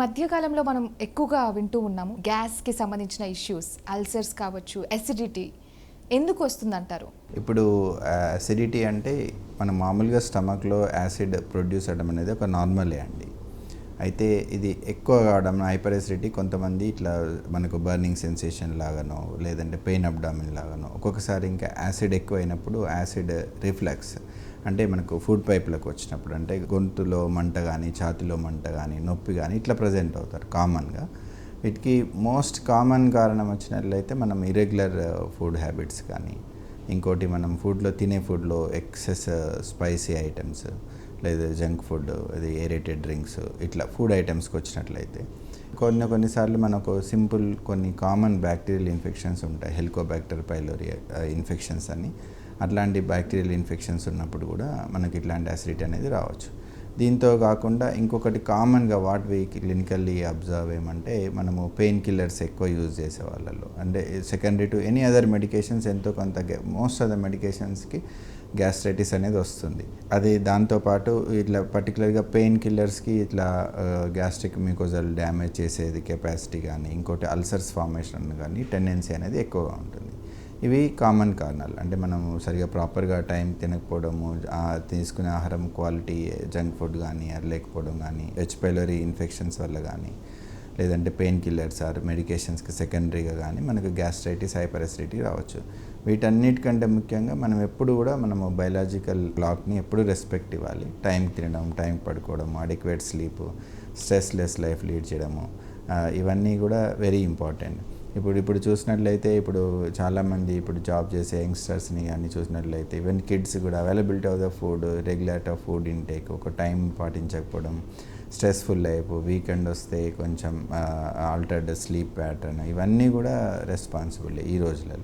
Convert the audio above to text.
మధ్యకాలంలో మనం ఎక్కువగా వింటూ ఉన్నాము. గ్యాస్కి సంబంధించిన ఇష్యూస్ అల్సర్స్ కావచ్చు ఎసిడిటీ ఎందుకు వస్తుందంటారు? ఇప్పుడు అసిడిటీ అంటే మనం మామూలుగా స్టమక్లో యాసిడ్ ప్రొడ్యూస్ అవ్వడం అనేది ఒక నార్మలే అండి. అయితే ఇది ఎక్కువ కావడం హైపర్ కొంతమంది ఇట్లా మనకు బర్నింగ్ సెన్సేషన్ లాగానో లేదంటే పెయిన్ అబ్డామిన్ లాగానో ఒక్కొక్కసారి ఇంకా యాసిడ్ ఎక్కువైనప్పుడు యాసిడ్ రిఫ్లెక్స్ అంటే మనకు ఫుడ్ పైప్లకు వచ్చినప్పుడు అంటే గొంతులో మంట కానీ ఛాతిలో మంట కానీ నొప్పి కానీ ఇట్లా ప్రజెంట్ అవుతారు కామన్గా వీటికి మోస్ట్ కామన్ కారణం వచ్చినట్లయితే మనం ఇరెగ్యులర్ ఫుడ్ హ్యాబిట్స్ కానీ ఇంకోటి మనం ఫుడ్లో తినే ఫుడ్లో ఎక్సెస్ స్పైసీ ఐటమ్స్ లేదా జంక్ ఫుడ్ అది ఏరేటెడ్ డ్రింక్స్ ఇట్లా ఫుడ్ ఐటమ్స్కి వచ్చినట్లయితే. కొన్ని కొన్నిసార్లు మనకు సింపుల్ కొన్ని కామన్ బ్యాక్టీరియల్ ఇన్ఫెక్షన్స్ ఉంటాయి. హెల్కోబ్యాక్టర్ పైలోరియా ఇన్ఫెక్షన్స్ అని. అట్లాంటి బ్యాక్టీరియల్ ఇన్ఫెక్షన్స్ ఉన్నప్పుడు కూడా మనకి ఇట్లాంటి అసిడిటీ అనేది రావచ్చు. దీంతో కాకుండా ఇంకొకటి కామన్గా వాట్ వీ క్లినికల్లీ అబ్జర్వ్ ఏమంటే మనము పెయిన్ కిల్లర్స్ ఎక్కువ యూజ్ చేసే వాళ్ళలో. అంటే secondary to any other medications ఎంతో కొంత మోస్ట్ ఆఫ్ ద మెడికేషన్స్కి గ్యాస్ట్రైటిస్ అనేది వస్తుంది. అది దాంతోపాటు ఇట్లా పర్టికులర్గా పెయిన్ కిల్లర్స్కి ఇట్లా గ్యాస్ట్రిక్ మ్యూకోజల్ డ్యామేజ్ చేసేది కెపాసిటీ కానీ ఇంకోటి అల్సర్స్ ఫార్మేషన్ కానీ టెండెన్సీ అనేది ఎక్కువగా ఉంటుంది. ఇవి కామన్ కారణాలు అంటే మనం సరిగా ప్రాపర్గా టైం తినకపోవడము తీసుకునే ఆహారం క్వాలిటీ జంక్ ఫుడ్ కానీ అరలేకపోవడం లేకపోవడం కానీ హెచ్ పైలరీ ఇన్ఫెక్షన్స్ వల్ల కానీ లేదంటే పెయిన్ కిల్లర్స్ ఆర్ మెడికేషన్స్కి సెకండరీగా కానీ మనకు గ్యాస్ట్రైటిస్ హైపర్ అసిడిటీ రావచ్చు. వీటన్నిటికంటే ముఖ్యంగా మనం ఎప్పుడు కూడా మనము బయలాజికల్ క్లాక్ని ఎప్పుడు రెస్పెక్ట్ ఇవ్వాలి. టైం తినడం టైం పడుకోవడం adequate sleep stressless life lead చేయడము ఇవన్నీ కూడా వెరీ ఇంపార్టెంట్. ఇప్పుడు ఇప్పుడు చూసినట్లయితే ఇప్పుడు చాలామంది ఇప్పుడు జాబ్ చేసే యంగ్స్టర్స్ని కానీ చూసినట్లయితే ఈవెన్ కిడ్స్ కూడా availability of the food regulate of food intake ఒక టైం పాటించకపోవడం స్ట్రెస్ఫుల్ లైఫ్ వీకెండ్ వస్తే కొంచెం ఆల్టర్డ్ స్లీప్ ప్యాటర్న్ ఇవన్నీ కూడా రెస్పాన్సిబుల్ ఈ రోజులలో.